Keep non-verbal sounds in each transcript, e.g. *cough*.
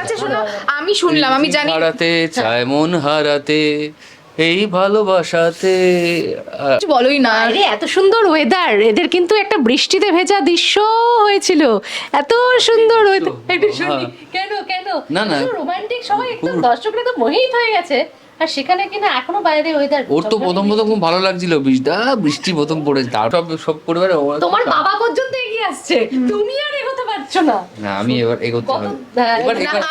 আচ্ছা শোনো আমি শুনলাম আমি জানি। হারাতে চায় মন হারাতে এই ভালোবাসাতে বলোই না। রে এত সুন্দর ওয়েদার এদের কিন্তু একটা বৃষ্টিতে ভেজা দৃশ্য হয়েছিল। এত সুন্দর ওয়েদার একটু শুনি কেন কেন? না, না। রোমান্টিক সবাই একদম দর্শকরা তো মোহিত হয়ে গেছে। আর সেখানে কিনা এখনও বাইরে ওয়েদার ওর তো প্রথম প্রথম খুব ভালো লাগছিল বৃষ্টিটা বৃষ্টি প্রথম পড়েছে। তার সব সব পরিবারে তোমার বাবা পর্যন্ত এগিয়ে আসছে। তুমি আর এগোতে পারছ না। না আমি এবার এগোতে হবে হ্যাঁ,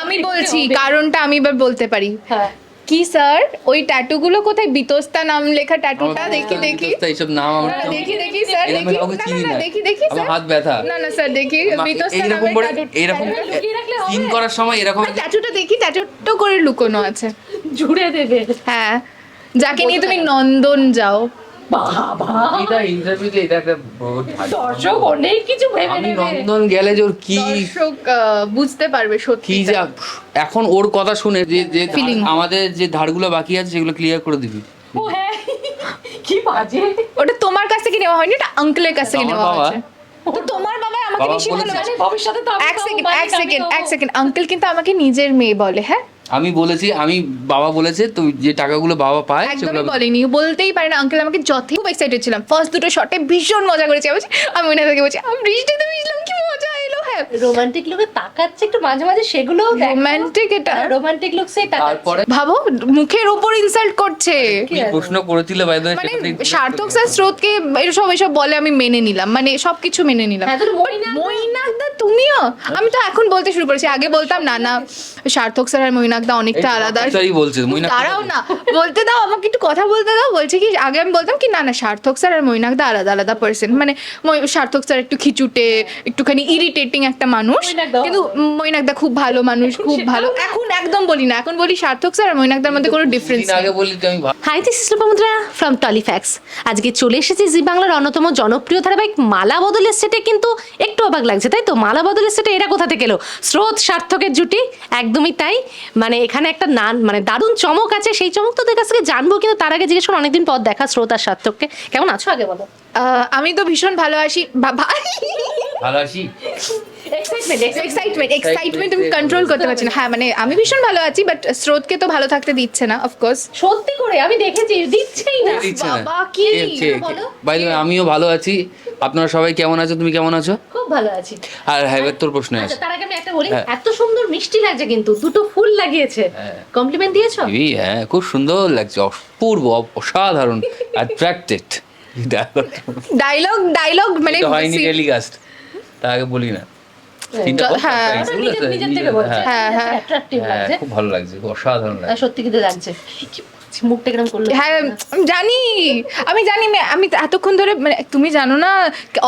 আমি বলছি কারণটা আমি এবার বলতে পারি। হ্যাঁ। কি স্যার? ওই ট্যাটু গুলো কোথায়? বিতস্তা নাম লেখা ট্যাটুটা দেখি দেখি। এইসব নাম আমার দেখি দেখি স্যার এরকম দেখি। না। দেখি দেখি স্যার। হাত ব্যথা। না না স্যার দেখি। বিতস্তা এরকম হবে? সিন করার সময় এরকম ট্যাটুটা দেখি ট্যাটুটো করে লুকোনো আছে। জুড়ে দেবে। হ্যাঁ। যাকে নিয়ে তুমি নন্দন যাও। বাবা। এটা ইন্টারভিউতে এটা একটা দর্শক অনেক কিছু ভেবে আমি নন্দন গেলে যে ওর কি দর্শক বুঝতে পারবে সত্যি কি যা এখন ওর কথা শুনে যে যে আমাদের যে ধারগুলো বাকি আছে সেগুলো ক্লিয়ার করে দিবি। ও হ্যাঁ। কি বাজে। ওটা তোমার কাছ থেকে নেওয়া হয়নি ওটা আঙ্কেলের কাছ থেকে নেওয়া? হয়েছে। তো তোমার বাবা আমাকে বেশি ভালোবাসে। ভবিষ্যতে তো এক সেকেন্ড এক সেকেন্ড এক সেকেন্ড আঙ্কেল কিন্তু আমাকে নিজের মেয়ে বলে হ্যাঁ? আমি বলেছি আমি বাবা বলেছে তুই যে টাকাগুলো বাবা পায় একদমই বলেনি। বলতেই পারে না আঙ্কেল আমাকে যথেষ্ট এক্সাইটেড ছিলাম। ফার্স্ট দুটো শটে ভীষণ মজা করেছি। আমি আমি ওনাদেরকে বলছি আমি বৃষ্টিতে ভিজলাম কি রোমান্টিক লোকে তাকাচ্ছে একটু মাঝে মাঝে সেগুলো রোমান্টিক এটা। রোমান্টিক লোক সেই তাকাচ্ছে। তারপরে? ভাবো মুখের উপর ইনসাল্ট করছে। প্রশ্ন করেছিল বাই দ্য মানে সার্থক স্যার স্রোতকে এসব এসব বলে আমি মেনে নিলাম মানে সবকিছু মেনে নিলাম। হ্যাঁ তোর মইনা মৈনাকদা তুমিও? আমি তো এখন বলতে শুরু করেছি আগে বলতাম না না সার্থক স্যার আর মৈনাকদা অনেকটা আলাদা। দাঁড়াও না বলতে দাও আমাকে একটু কথা বলতে দাও বলছে কি আগে আমি বলতাম কি না না সার্থক স্যার আর মৈনাকদা আলাদা আলাদা পার্সন মানে সার্থক স্যার একটু খিচুটে একটুখানি ইরিটেটিং একটা মানুষ। কিন্তু মৈনাকদা খুব ভালো মানুষ খুব ভালো। এখন একদম বলি না এখন বলি সার্থক স্যার আর মৈনাকদার মধ্যে কোনো ডিফারেন্স আগে বললি তো আমি হাই দিস ইস বন্ধুরা ফ্রম টলিফ্যাক্স আজকে চলে এসেছি জি বাংলার অন্যতম জনপ্রিয় ধারাবাহিক মালা বদলের সেটে কিন্তু একটু অবাক লাগছে তাই তো? মালা বদলের সেটে এরা কোথা থেকে এলো? স্রোত সার্থকের জুটি একদমই তাই। মানে এখানে একটা নান মানে দারুণ চমক আছে সেই চমক তো তোদের কাছ থেকে জানব কিন্তু তার আগে জিজ্ঞেস করো অনেকদিন পর দেখা স্রোত আর সার্থককে। কেমন আছো আগে বলো? আমি তো ভীষণ ভালোবাসি। বাবা ভালো আছি এক্সাইটমেন্ট এক্সাইটমেন্ট আমি কন্ট্রোল করতে পারছি না। হ্যাঁ মানে আমি ভীষণ ভালো আছি বাট স্রোতকে তো ভালো থাকতে দিচ্ছে না অফকোর্স সত্যি করে? আমি দেখেছি দিচ্ছেই না। দিচ্ছে না। বাবা, কি? বাই দ্য আমিও ভালো আছি। আপনারা সবাই কেমন আছো? তুমি কেমন আছো? খুব ভালো আছি। আর হ্যাঁ এবার তোর প্রশ্ন আছে। আচ্ছা তার আগে আমি একটা বলি হ্যাঁ। এত সুন্দর মিষ্টি লাগছে কিন্তু দুটো ফুল লাগিয়েছে। হ্যাঁ। কমপ্লিমেন্ট দিয়েছ? এই হ্যাঁ খুব সুন্দর লাগছে অপূর্ব অসাধারণ অ্যাট্রাক্টেড *laughs* ডায়লগ ডায়লগ মানে হয়নি টেলিকাস্ট তার আগে বলি না। হ্যাঁ। খুব ভালো লাগছে অসাধারণ লাগছে। সত্যি কিন্তু লাগছে। মুখটা করল? আমি জানি। আমি জানি আমি তো এতক্ষণ ধরে মানে তুমি জানো না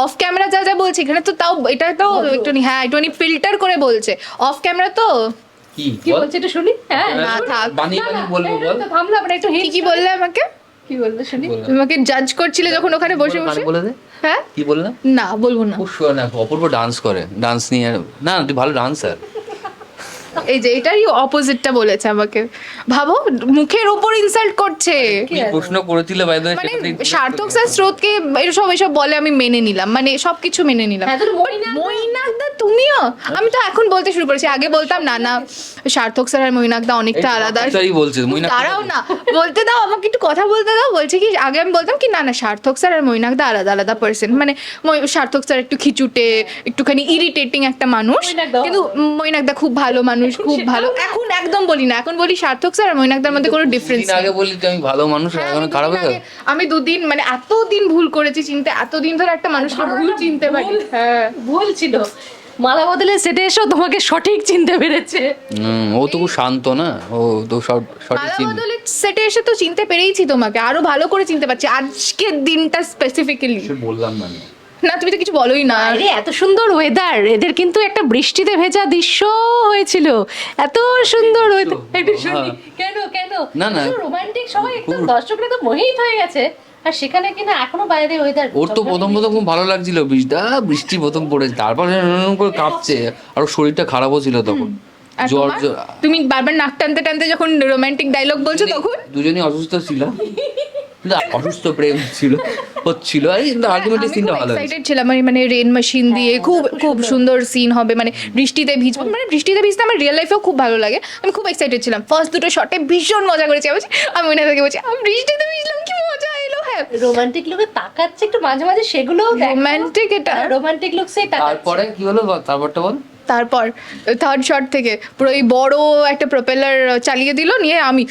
অফ ক্যামেরা যা যা বলছে এখানে তো তাও এটা তো একটু হ্যাঁ একটু ফিল্টার করে বলছে। অফ ক্যামেরা তো? কি? কি বল? বলছে একটু শুনি। হ্যাঁ না, থাক। বলব বল। তো একটু কি বললে আমাকে? কি বলতে শুনি। তোমাকে জাজ করছিলে যখন ওখানে বসে বসে? বলে দে। হ্যাঁ? কি বললাম? না বলব না। খুব সুন্দর অপূর্ব ডান্স করে। ডান্স নিয়ে না না, তুই ভালো ডান্সার এই যে এটারই অপোজিটটা বলেছে আমাকে। ভাবো মুখের উপর ইনসাল্ট করছে। কি প্রশ্ন করেছিল বাই দ্য মানে সার্থক স্যার স্রোতকে এসব এসব বলে আমি মেনে নিলাম। মানে সবকিছু মেনে নিলাম। হ্যাঁ তোর মইনা মৈনাকদা তুমিও? আমি তো এখন বলতে শুরু করেছি। আগে বলতাম না না সার্থক স্যার আর মৈনাকদা অনেকটা আলাদা। দাঁড়াও না বলতে দাও আমাকে একটু কথা বলতে দাও। বলছে কি আগে আমি বলতাম কি না না সার্থক স্যার আর মৈনাকদা আলাদা আলাদা পার্সন মানে মই- সার্থক স্যার একটু খিচুটে একটুখানি ইরিটেটিং একটা মানুষ। কিন্তু মৈনাকদা খুব ভালো মানুষ। খুব ভালো। এখন একদম বলি না এখন বলি সার্থক স্যার আর মৈনাকদার মধ্যে কোনো ডিফারেন্স আগে বললি তো আমি ভালো মানুষ হ্যাঁ, এখন খারাপ হয়ে আমি দুদিন মানে এতদিন ভুল করেছি চিনতে এতদিন ধরে একটা মানুষকে ভুল চিনতে পারি। হ্যাঁ। ভুল ছিল। মালা বদলে সেটে এসেও তোমাকে সঠিক চিনতে পেরেছে। হুম, ও তো খুব শান্ত না? ও তো সঠিক মালা বদলে সেটে এসে তো চিনতে পেরেইছি তোমাকে আরও ভালো করে চিনতে পারছি। আজকের দিনটা স্পেসিফিক্যালি বললাম না আমি। না তুমি তো কিছু বলোই না। আরে এত সুন্দর ওয়েদার এদের কিন্তু একটা বৃষ্টিতে ভেজা দৃশ্য হয়েছিল। এত সুন্দর ওয়েদার কেন কেন? না, না। রোমান্টিক সবাই একদম দর্শকরা তো মোহিত হয়ে গেছে। আর সেখানে কিনা এখনও বাইরে ওয়েদার ওর তো প্রথম প্রথম খুব ভালো লাগছিল বৃষ্টিটা বৃষ্টি প্রথম পড়েছে। তারপর করে কাঁপছে। আর শরীরটা খারাপও ছিল তখন। জ্বর তুমি বারবার নাক টানতে টানতে যখন রোমান্টিক ডায়লগ বলছো তখন? দুজনেই অসুস্থ ছিলাম *laughs* অসুস্থ প্রেম ছিল হচ্ছিল আর কিন্তু আলটিমেটলি সিনটা ভালো এক্সাইটেড ছিলাম মানে মানে রেন মেশিন দিয়ে খুব খুব সুন্দর সিন হবে মানে বৃষ্টিতে ভিজবো মানে বৃষ্টিতে ভিজতে আমার রিয়েল লাইফেও খুব ভালো লাগে। আমি খুব এক্সাইটেড ছিলাম। ফার্স্ট দুটো শটে ভীষণ মজা করেছি। আমি বলছি- আমি মনে থেকে বলছি আমি বৃষ্টিতে ভিজলাম কি মজা এলো হ্যাঁ। রোমান্টিক লুকে তাকাচ্ছে একটু মাঝে মাঝে সেগুলোও রোমান্টিক এটা। রোমান্টিক লুক সেই তাকাচ্ছে। তারপরে কি হলো? তারপরটা বল। তারপর থার্ড শট থেকে পুরো এই বড় একটা প্রপেলার চালিয়ে দিল নিয়ে আমি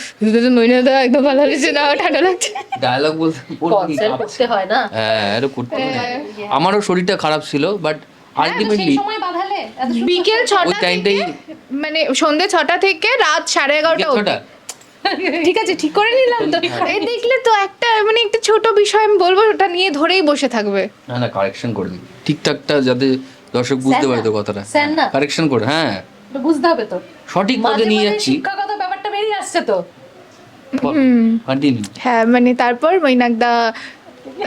মইনাদা একদম ভালো লাগছে না ঠান্ডা লাগছে। ডায়লগ বলতে করতে হয় না? হ্যাঁ এটা করতে হবে। আমারও শরীরটা খারাপ ছিল বাট হ্যাঁ, আলটিমেটলি সময় বাঁধালে এত সুন্দর বিকেল ওই ছটা টাইমটাই থেকে মানে সন্ধ্যে ছটা থেকে রাত সাড়ে এগারোটা অবধি। ছটা? ঠিক আছে ঠিক করে নিলাম তো। এই দেখলে তো একটা মানে একটা ছোট বিষয় আমি বলব ওটা নিয়ে ধরেই বসে থাকবে। না না কারেকশন করে দিই ঠিকঠাকটা যাতে দর্শক বুঝতে পারে তো কথাটা। কারেকশন করে হ্যাঁ। বুঝতে হবে তো। সঠিক পথে নিয়ে যাচ্ছি। শিক্ষাগত ব্যাপারটা বেরিয়ে আসছে তো। কন্টিনিউ হ্যাঁ মানে তারপর মৈনাকদা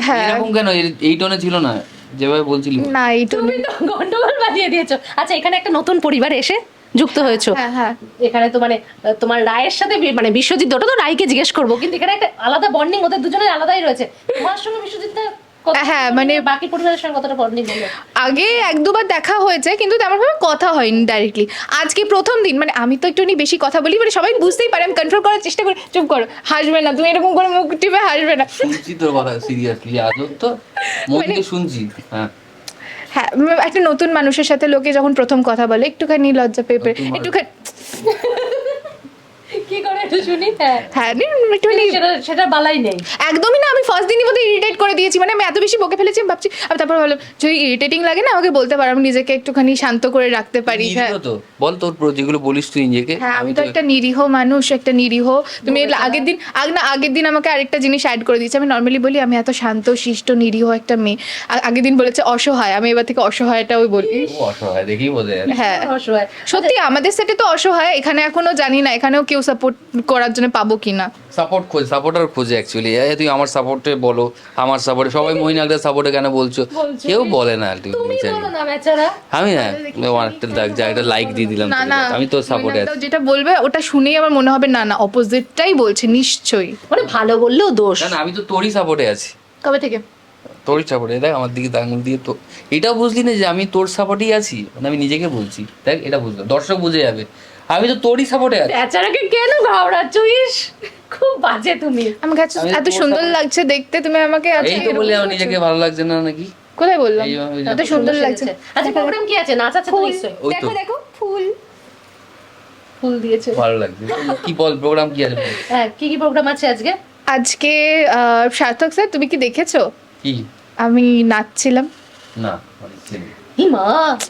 হ্যাঁ। এরকম কেন? এই টোনে ছিল না যেভাবে বলছিলি। না এইটু তুমি তো গন্ডগোল বাজিয়ে দিয়েছ। আচ্ছা এখানে একটা নতুন পরিবার এসে যুক্ত হয়েছো। হ্যাঁ হ্যাঁ। এখানে তো মানে তোমার রায়ের সাথে মানে বিশ্বজিৎ ওটা তো রায়কে জিজ্ঞেস করব কিন্তু এখানে একটা আলাদা বন্ডিং ওদের দুজনের আলাদাই রয়েছে। তোমার সঙ্গে বিশ্বজিৎ হ্যাঁ, মানে- বাকি পরিবারের সঙ্গে কতটা আগে এক দুবার দেখা হয়েছে কিন্তু তেমন ভাবে কথা হয়নি ডাইরেক্টলি আজকে প্রথম দিন মানে আমি তো একটু বেশি কথা বলি মানে সবাই বুঝতেই পারে আমি কন্ট্রোল করার চেষ্টা করি চুপ করো হাসবে না তুমি এরকম করে মুখ টিপে হাসবে না। শুনছি তোর কথা সিরিয়াসলি আজব তো। মন মানে দিয়ে শুনছি হ্যাঁ। হ্যাঁ একটা নতুন মানুষের সাথে লোকে যখন প্রথম কথা বলে একটুখানি লজ্জা পেপে একটুখানি কি করে একটু শুনি? হ্যাঁ। হ্যাঁ নি- সেটা সেটা বালাই নেই। একদমই না আমি ফার্স্ট দিনই বোধহয় ইরিটেট করে দিয়েছি। মানে আমি এত বেশি বকে ফেলেছি আমি ভাবছি তারপর ভাবলাম যদি ইরিটেটিং লাগে না আমাকে বলতে পারো আমি নিজেকে একটুখানি শান্ত করে রাখতে পারি হ্যাঁ। তো। বল তোর যেগুলো বলিস তুই নিজেকে হ্যাঁ আমি তো একটা নিরীহ মানুষ একটা নিরীহ। তুমি আগের দিন আগ না আগের দিন আমাকে আরেকটা জিনিস অ্যাড করে দিয়েছে। আমি নর্মালি বলি আমি এত শান্ত শিষ্ট নিরীহ একটা মেয়ে। আগের দিন বলেছে অসহায় আমি এবার থেকে অসহায়টাও বলি। ও অসহায় বোঝা যায় হ্যাঁ। অসহায়। সত্যি আমাদের সেটে তো অসহায় এখানে এখনও জানি না এখানেও কেউ সাপোর্ট করার জন্য পাবো কিনা? সাপোর্ট খোঁজ সাপোর্টার খোঁজে অ্যাকচুয়ালি তুই আমার সাপোর্টে বলো আমার সাপোর্টে সবাই মহিনাকদের সাপোর্টে কেন বলছো। কেউ বলে না তুমি বলো না বেচারা। আমি না একটা দেখ যা একটা লাইক দিয়ে দিলাম আমি তোর সাপোর্টে আছি। যেটা বলবে ওটা শুনেই আমার মনে হবে না না অপোজিটটাই বলছে নিশ্চয়ই। মানে ভালো বললেও দোষ। না না আমি তো তোরই সাপোর্টে আছি। কবে থেকে? তোরই সাপোর্টে দেখ আমার দিকে আঙুল দিয়ে তো। এটাও বুঝলি না যে আমি তোর সাপোর্টেই আছি? মানে আমি নিজেকে বলছি। দেখ এটা বুঝলো দর্শক বুঝে যাবে। আমি তো তোরই সাপোর্টে আছি। বেচারাকে কেন ঘাবড়াচ্ছ ইস খুব বাজে তুমি। আমি এত সুন্দর লাগছে দেখতে তুমি আমাকে আজকে এই তো বলে আমার নিজেকে ভালো লাগছে না নাকি? কোথায় বললাম? এত সুন্দর লাগছে। আচ্ছা প্রোগ্রাম কি আছে? নাচ আছে তো ফুল। নিশ্চয়ই। দেখো দেখো ফুল। ফুল দিয়েছে। ভালো লাগছে। কি বল প্রোগ্রাম কি আছে? হ্যাঁ কি কি প্রোগ্রাম আছে আজকে? আজকে আহ, সার্থক স্যার তুমি কি দেখেছ? কি? আমি নাচছিলাম। না মানে ছেলে। হি মা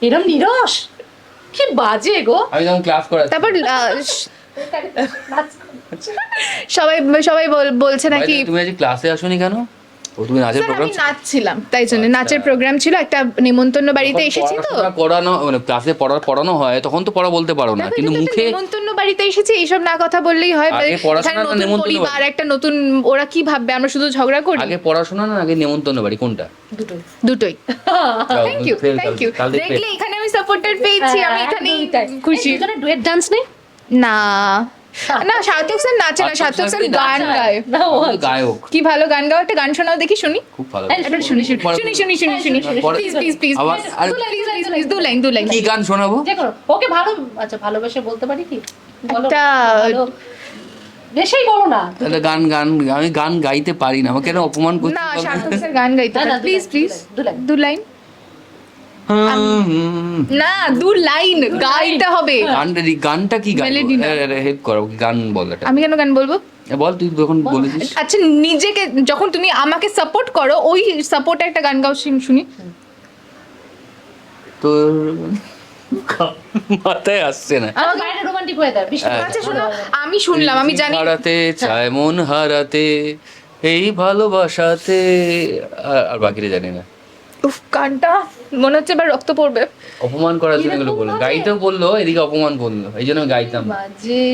এরম নিরস। কি বাজে গো? আমি যখন ক্লাস করাচ্ছি। তারপর সবাই সবাই বল- বলছে নাকি তুমি আজ ক্লাসে আসোনি কেন? ও তুমি নাচের প্রোগ্রাম নাচছিলাম তাই জন্য আচ্ছা। নাচের প্রোগ্রাম ছিল একটা নিমন্ত্রণ বাড়িতে এসেছি তো। পড়ানো মানে ক্লাসে পড়া পড়ানো হয় তখন তো পড়া বলতে পারো না কিন্তু মুখে নিমন্ত্রণ বাড়িতে এসেছি এইসব না কথা বললেই হয় আগে পড়াশোনা না পরিবার বাড়ি? একটা নতুন ওরা কি ভাববে আমরা শুধু ঝগড়া করি? আগে পড়াশোনা না আগে নেমন্তন্ন বাড়ি কোনটা? দুটোই। দুটোই। থ্যাংক ইউ থ্যাংক ইউ দেখলে এখানে আমি সাপোর্টার পেয়েছি আমি এখানেই খুশি। ডুয়েট ডান্স নেই? না। না সার্থক স্যার নাচে না সার্থক সার্থক স্যার গান গায়। গায়ক। কি ভালো গান গাও একটা গান শোনাও দেখি শুনি। খুব ভালো হ্যাঁ, একটা শুনি শুনি শুনি শুনি শুনি শুনি প্লিজ প্লিজ প্লিজ দু লাইন দু লাইন কি গান শোনাবো? করো ওকে ভালো আচ্ছা ভালোবেসে বলতে পারি কি? বলো একটা- ভালো বলো না। একটা গান গান আমি গান গাইতে পারি না। আমাকে অপমান করছিস না? সার্থক স্যার গান গাইতে প্লিজ প্লিজ দু লাইন। দু লাইন। না দু লাইন গাইতে হবে। গানটা গানটা কি গান হেল্প করো গান বল আমি কেন গান বলব? বল তুই যখন বলেছিস। আচ্ছা নিজেকে যখন তুমি আমাকে সাপোর্ট করো ওই সাপোর্টে একটা গান গাও শুনি তোর মাথায় আসছে না। আচ্ছা শোনো। আমি শুনলাম আমি জানি। হারাতে চায় মন হারাতে এই ভালোবাসাতে। আর আর বাকিটা জানি না। উফ গানটা মনে হচ্ছে এবার রক্ত পড়বে। অপমান করার জন্য এগুলো বলল। গাইতেও বলল এদিকে অপমান বলল। এই জন্য আমি গাইতাম। না। বাজে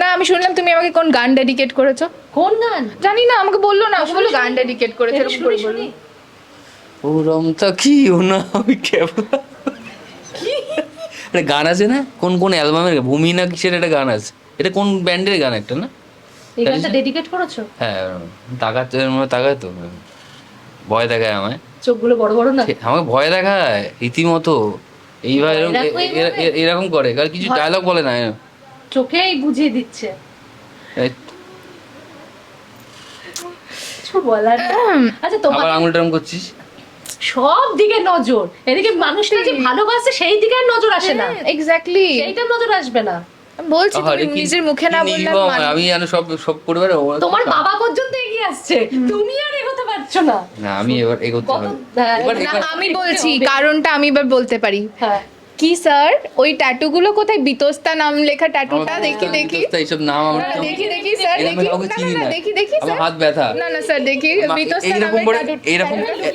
না আমি শুনলাম তুমি আমাকে কোন গান ডেডিকেট করেছ? কোন গান? জানি না আমাকে বলল না আমাকে বলল গান ডেডিকেট করেছে এরকম করে ওরম তাকিও না আমি কেবল একটা গান আছে না? কোন কোন অ্যালবামের ভূমি না কিসের একটা গান আছে? এটা কোন ব্যান্ডের গান একটা না? এই গানটা ডেডিকেট করেছ? হ্যাঁ তাকাচ্ছে এর মধ্যে তাকায় তো ভয় দেখায় আমায়। চোখগুলো বড় বড় না? আমাকে ভয় দেখায় রীতিমতো। এইভাবে? এরকম করে কারণ কিছু ডায়লগ বলে না চোখেই বুঝিয়ে দিচ্ছে। কিছু বলার আচ্ছা তোমার আবার আঙুল করছিস? সব দিকে নজর। এদিকে মানুষটা যে ভালোবাসে সেই দিকে আর নজর আসে না। এক্স্যাক্টলি সেইটা নজর আসবে না। বলছি নিজের মুখে না আমি জানো সব তোমার বাবা পর্যন্ত এগিয়ে আসছে। তুমি আর পারছ না? না আমি এবার এগোতে হবে। হ্যাঁ, না, আমি বলছি কারণটা আমি এবার বলতে পারি। হ্যাঁ। কি স্যার? ওই ট্যাটু গুলো কোথায়? বিতস্তা নাম লেখা ট্যাটুটা? দেখি দেখি। বিতস্তা এইসব নাম আমার না, না, কেমন- দেখি দেখি স্যার দেখি। না, না, না। দেখি দেখি স্যার। হাত ব্যথা। না না স্যার দেখি বিতস্তা করে এরকম হবে?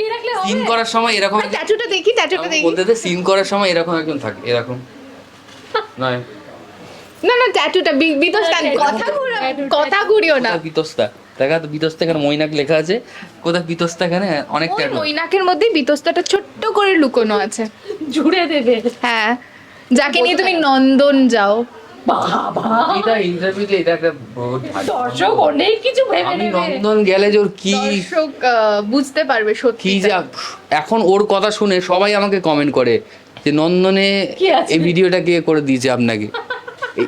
সিন করার সময় এরকম ট্যাটুটা দেখি ট্যাটুটা দেখি। বলতে দে সিন করার সময় এরকম একজন থাকে এরকম। নয়। না না ট্যাটুটা বিতস্তা কথা ঘুরা কথা ঘুরিও না বিতস্তা। দেখা তো বিতস্তা এখানে মৈনাক লেখা আছে। কোথায় বিতস্তা এখানে অনেক ট্যাটু মৈনাকের মধ্যে বিতস্তাটা ছোট্ট করে লুকোনো আছে। জুড়ে দেবে। হ্যাঁ। যাকে নিয়ে তুমি নন্দন যাও। বাবা। এটা ইন্টারভিউতে এটা একটা দর্শক অনেক কিছু ভেবে নেবে। নন্দন গেলে যে ওর কি দর্শক বুঝতে পারবে সত্যি কি যা এখন ওর কথা শুনে সবাই আমাকে কমেন্ট করে যে নন্দনে এই ভিডিওটা কে করে দিয়েছে আপনাকে?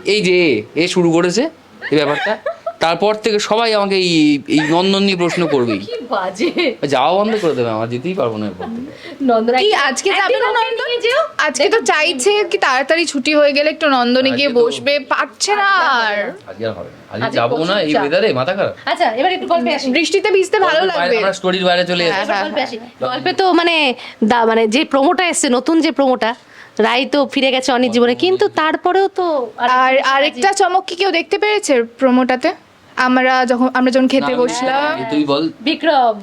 এই- যে এ- এ শুরু করেছে এই ব্যাপারটা। তারপর থেকে সবাই আমাকে এই এই নন্দন নিয়ে প্রশ্ন করবেই। কি বাজে। যাওয়া বন্ধ করে দেবে আমার যেতেই পারব না এরপর। থেকে। নন্দন কি আজকে যাবে না নন্দন আজকে তো চাইছে কি তাড়াতাড়ি ছুটি হয়ে গেলে একটু নন্দনে গিয়ে বসবে পারছে না আর আজকে আর হবে না। আজকে আজকে যাব না এই ওয়েদারে মাথা খারাপ। আচ্ছা এবার একটু গল্পে আসি। বৃষ্টিতে ভিজতে ভালো লাগবে। আমরা স্টোরির বাইরে চলে হ্যাঁ, যাচ্ছি। গল্পে আসি। গল্পে তো মানে দা- মানে যে প্রোমোটা এসছে নতুন যে প্রোমোটা রাই তো ফিরে গেছে অনেক জীবনে কিন্তু তারপরেও তো আর আরেকটা চমক কি কেউ দেখতে পেরেছে প্রোমোটাতে আমরা যখন আমরা যখন খেতে বসলাম তুই বল। বিক্রম।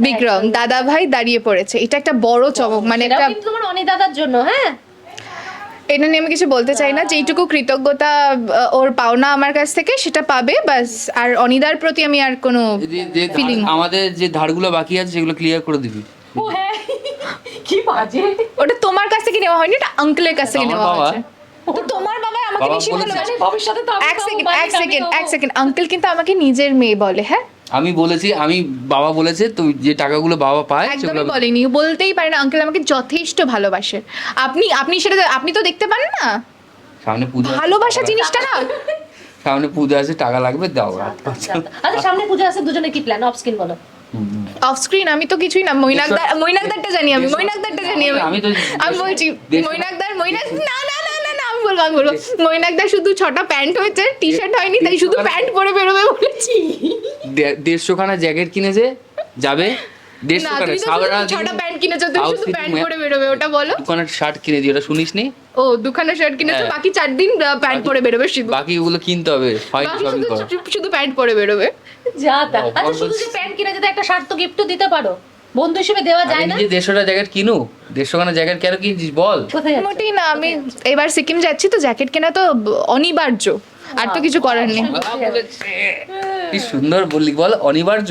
বিক্রম দাদা ভাই দাঁড়িয়ে পড়েছে। এটা একটা বড় চমক মানে একটা কিন্তু তোমার অনি দাদার জন্য হ্যাঁ? এটা নিয়ে আমি কিছু বলতে চাই না। যেইটুকু কৃতজ্ঞতা ওর পাওনা আমার কাছ থেকে সেটা পাবে বাস। আর অনিদার প্রতি আমি আর কোনো Feeling. আমাদের যে ধারগুলো বাকি আছে সেগুলো ক্লিয়ার করে দিবি। হ্যাঁ। কি বাজে। ওটা তোমার কাছ থেকে নেওয়া হয়নি এটা আঙ্কেলের কাছ থেকে নেওয়া হয়েছে। তোমার বাবা আমাকে বেশি ভালোবাসে ভবিষ্যতে তো এক সেকেন্ড এক সেকেন্ড এক সেকেন্ড আঙ্কেল কিন্তু আমাকে নিজের মেয়ে বলে হ্যাঁ? আমি বলেছি আমি বাবা বলেছে তুই যে টাকাগুলো বাবা পায় একদমই বলেনি। বলতেই পারে না আঙ্কেল আমাকে যথেষ্ট ভালোবাসে। আপনি আপনি সেটা আপনি তো দেখতে পান না? সামনে পূজা ভালোবাসা জিনিসটা না? সামনে পূজা আছে টাকা লাগবে দাও আচ্ছা সামনে পুজো আছে দুজনে কি প্ল্যান অফ স্ক্রিন বলো। অফ স্ক্রিন আমি তো কিছুই না মৈনাকদার মৈনাকদারটা জানি আমি মৈনাকদারটা জানি আমি। আমি বলছি মৈনাকদার মৈনাক না না বলব আমি বলব। মৈনাকদার শুধু ছটা প্যান্ট হয়েছে টি শার্ট হয়নি তাই শুধু প্যান্ট পরে বেরোবে বলেছি। দেড়শো খানা জ্যাকেট কিনেছে যাবে? দেড়শো না খানা তুমি তো সারা শুধু ছটা প্যান্ট কিনেছো তুমি শুধু প্যান্ট পরে বেরোবে ওটা বলো। শার্ট কিনে দিয়ে ওটা শুনিস নি? ও দুখানা শার্ট কিনেছো হ্যাঁ। বাকি চার দিন প্যান্ট পরে বেরোবে শুধু বাকি ওগুলো কিনতে হবে শুধু প্যান্ট পরে বেরোবে। যা তা। আচ্ছা শুধু যে প্যান্ট কিনে যদি একটা শার্ট তো গিফটও দিতে পারো। বন্ধু হিসেবে দেওয়া যায় না। নিজে দেড়শোটা জ্যাকেট কিনু দেড়শো খানা জ্যাকেট কেন কিনছিস? বল। মোটেই না আমি এবার সিকিম যাচ্ছি তো জ্যাকেট কেনা তো অনিবার্য। আর তো কিছু করার নেই। কি সুন্দর বললি বল অনিবার্য।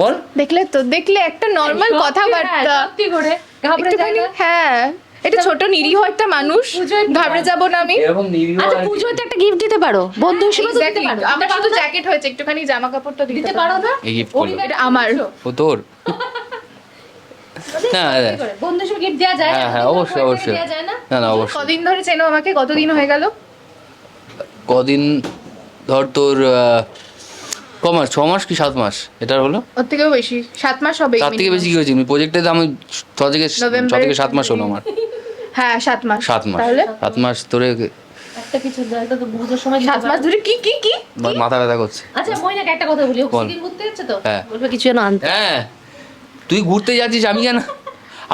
বল। দেখলে তো দেখলে একটা নর্মাল কথাবার্তা। হ্যাঁ, করে। একটুখানি হ্যাঁ এটা ছোট নিরীহ একটা মানুষ ঘাবড়ে যাব না আমি। এরকম নিরীহ আচ্ছা পুজোতে একটা গিফট দিতে পারো। বন্ধু হিসেবে তো দিতে পারো। আমার শুধু জ্যাকেট হয়েছে একটুখানি জামা কাপড়টা দিতে পারো না? এই এটা আমার। ও তোর। হ্যাঁ। গিফট দেওয়া যায় হ্যাঁ হ্যাঁ অবশ্যই অবশ্যই। না? না অবশ্যই। কদিন ধরে চেনো আমাকে কতদিন হয়ে গেল? কদিন ধর তোর ক মাস ছ মাস কি সাত মাস? এটা হলো? ওর থেকেও বেশি। সাত মাস হবে তার থেকে বেশি কি হয়েছে প্রজেক্টে আমি ছ থেকে ছ থেকে সাত মাস হলো আমার। *laughs* হ্যাঁ সাত মাস। সাত মাস। তাহলে? সাত মাস ধরে একটা কিছু দাও, তো পুজোর সময় সাত মাস ধরে কি কি কি? মাথা ব্যথা করছে। আচ্ছা একটা কথা বলি? তো? হ্যাঁ। বলবে কিছু যেন আনতে। হ্যাঁ। তুই ঘুরতে যাচ্ছিস আমি কেন?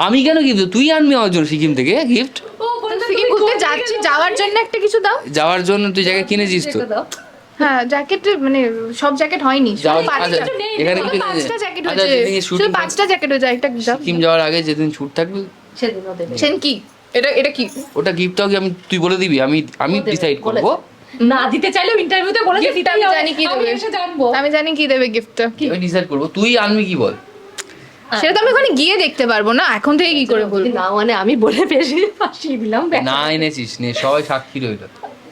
আমি কেন গিফট তুই আনবি আমার জন্য সিকিম থেকে গিফট সিকিম ঘুরতে ঘুরতে যাচ্ছি যাওয়ার জন্য একটা কিছু দাও। যাওয়ার জন্য তুই জায়গায় কিনেছিস তো? হ্যাঁ জ্যাকেট মানে সব জ্যাকেট হয়নি। পাঁচটা আচ্ছা, এখানে পাঁচটা জ্যাকেট আচ্ছা, হয়েছে। যেদিন শুধু shooting পাঁচটা জ্যাকেট হয়েছে একটা সিকিম যাওয়ার আগে যেদিন থাকবে? সেদিন কি? এটা এটা কি? ওটা গিফট কি আমি তুই বলে দিবি? আমি আমি ডিসাইড। করব। না দিতে চাইলেও ইন্টারভিউতে বলে দিতেই আমি জানি কি দেবে। এসে আমি জানি কি দেবে গিফটটা আমি ডিসাইড করব। তুই আনবি কি বল? সেটা তো আমি ওখানে গিয়ে দেখতে পারব না এখন থেকে কি করে বলব? না মানে আমি বলে বেশি ফাঁসিয়ে দিলাম না এনেছিস নে সবাই সাক্ষী রইল।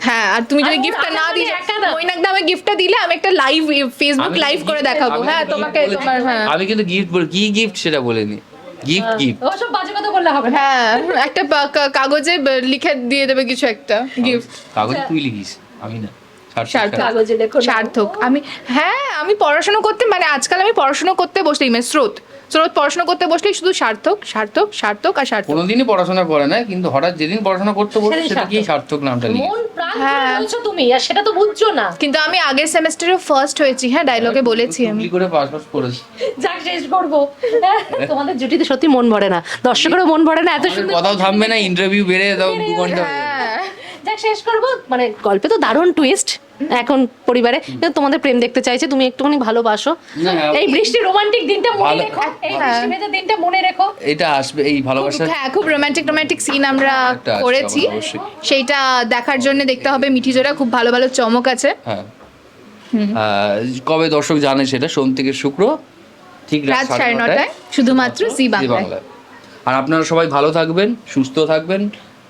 হ্যাঁ আর তুমি যদি গিফটটা না না। মৈনাক দা আমাকে গিফটটা দিলে আমি একটা লাইভ ফেসবুক লাইভ করে দেখাবো। হ্যাঁ তোমাকে তোমার হ্যাঁ। আমি কিন্তু গিফট বল কি গিফট সেটা বলিনি গিফট গিফট ওসব বাজে কথা বললে হবে হ্যাঁ একটা কাগজে লিখে দিয়ে দেবে কিছু একটা গিফট কাগজ তুই লিখিস আমি না। সার্থক। না। সার্থক। আমি হ্যাঁ আমি পড়াশোনা করতে মানে আজকাল আমি পড়াশোনা করতে বসলেই মানে স্রোত। স্রোত পড়াশোনা করতে বসলেই শুধু সার্থক সার্থক সার্থক আর সার্থক। কোনোদিনই পড়াশোনা করে না কিন্তু হঠাৎ যেদিন পড়াশোনা করতে বসে সেটা কি সার্থক। নামটা লিখে। মন প্রাণ হ্যাঁ। বলছো তুমি? আর সেটা তো বুঝছ না। কিন্তু আমি আগের সেমেস্টারে ফার্স্ট হয়েছি হ্যাঁ ডায়লগে বলেছি আমি। করে পাস পাস করেছি। যাক শেষ করব। *laughs* তোমাদের জুটিতে সত্যি মন ভরে না। দর্শকেরও মন ভরে না এত সুন্দর কথাও থামবে না *laughs* ইন্টারভিউ বেড়ে দাও দু ঘণ্টা। হ্যাঁ। যাক শেষ করব। মানে গল্পে তো দারুণ টুইস্ট এখন পরিবারে। তোমাদের প্রেম দেখতে চাইছে তুমি একটুখানি ভালোবাসো। এই বৃষ্টি রোমান্টিক দিনটা মনে রেখো এই হ্যাঁ। বৃষ্টি ভেজা দিনটা মনে রেখো। এটা আসবে এই ভালোবাসা হ্যাঁ খুব রোমান্টিক রোমান্টিক সিন আমরা করেছি। সেইটা দেখার জন্য দেখতে হবে মিঠি জোড়া খুব ভালো ভালো চমক আছে। হ্যাঁ। কবে দর্শক জানে সেটা? সোম থেকে শুক্র ঠিক রাত সাড়ে নটায়। শুধুমাত্র জি বাংলায়। আর আপনারা সবাই ভালো থাকবেন সুস্থ থাকবেন।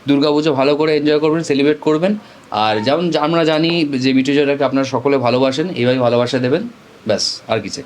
দুর্গাপুজো ভালো করে এনজয় করবেন সেলিব্রেট করবেন। আর যেমন আমরা জানি যে মিঠু আপনারা সকলে ভালোবাসেন এইভাবে ভালোবাসা দেবেন, ব্যাস, আর কিছু।